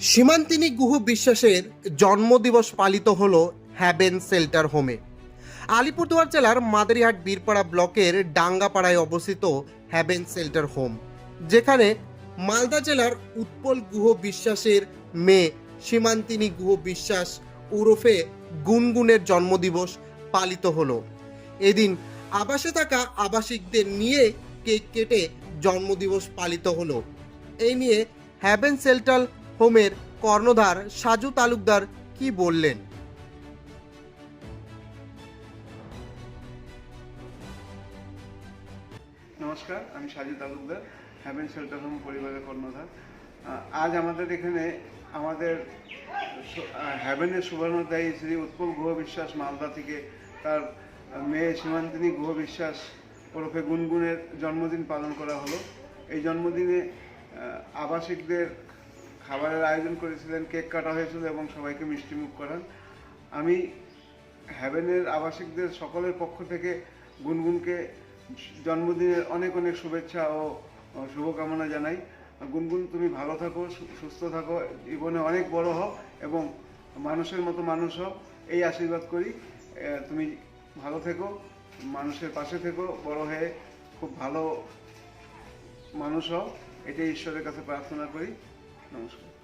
সীমান্তিনী গুহ বিশ্বাসের জন্মদিবস পালিত হল হ্যাভেন সেল্টার হোমে। আলিপুরদুয়ার জেলার মাদারিহাট বীরপাড়া ব্লকের ডাঙ্গাপাড়ায় অবস্থিত হ্যাভেন সেল্টার হোম, যেখানে মালদা জেলার উৎপল গুহ বিশ্বাসের মেয়ে সীমান্তিনী গুহ বিশ্বাস ওরফে গুনগুনের জন্মদিবস পালিত হলো। এদিন আবাসে থাকা আবাসিকদের নিয়ে কেক কেটে জন্মদিবস পালিত হলো। এই নিয়ে হ্যাভেন সেল্টার হোমের কর্ণধার সাজু তালুকদার কি বললেন? নমস্কার, আমি Saju Talukdar haven shelter home পরিবারের কর্ণধার। আজ আমাদের এখানে আমাদের হ্যাভেনের সুবর্ণদায়ী শ্রী উৎপল গুহ বিশ্বাস মালদা থেকে তার মেয়ে সীমান্তিনী গুহ বিশ্বাস ওরফে গুনগুনের জন্মদিন পালন করা হলো। এই জন্মদিনে আবাসিকদের খাবারের আয়োজন করেছিলেন, কেক কাটা হয়েছিল এবং সবাইকে মিষ্টিমুখ করান। আমি হ্যাভেনের আবাসিকদের সকলের পক্ষ থেকে গুনগুনকে জন্মদিনের অনেক অনেক শুভেচ্ছা ও শুভকামনা জানাই। গুনগুন, তুমি ভালো থাকো সুস্থ থাকো, জীবনে অনেক বড় হও এবং মানুষের মতো মানুষ হও, এই আশীর্বাদ করি। তুমি ভালো থেকো, মানুষের পাশে থেকো, বড় হয়ে খুব ভালো মানুষ হও, এটাই ঈশ্বরের কাছে প্রার্থনা করি। নমস্কার।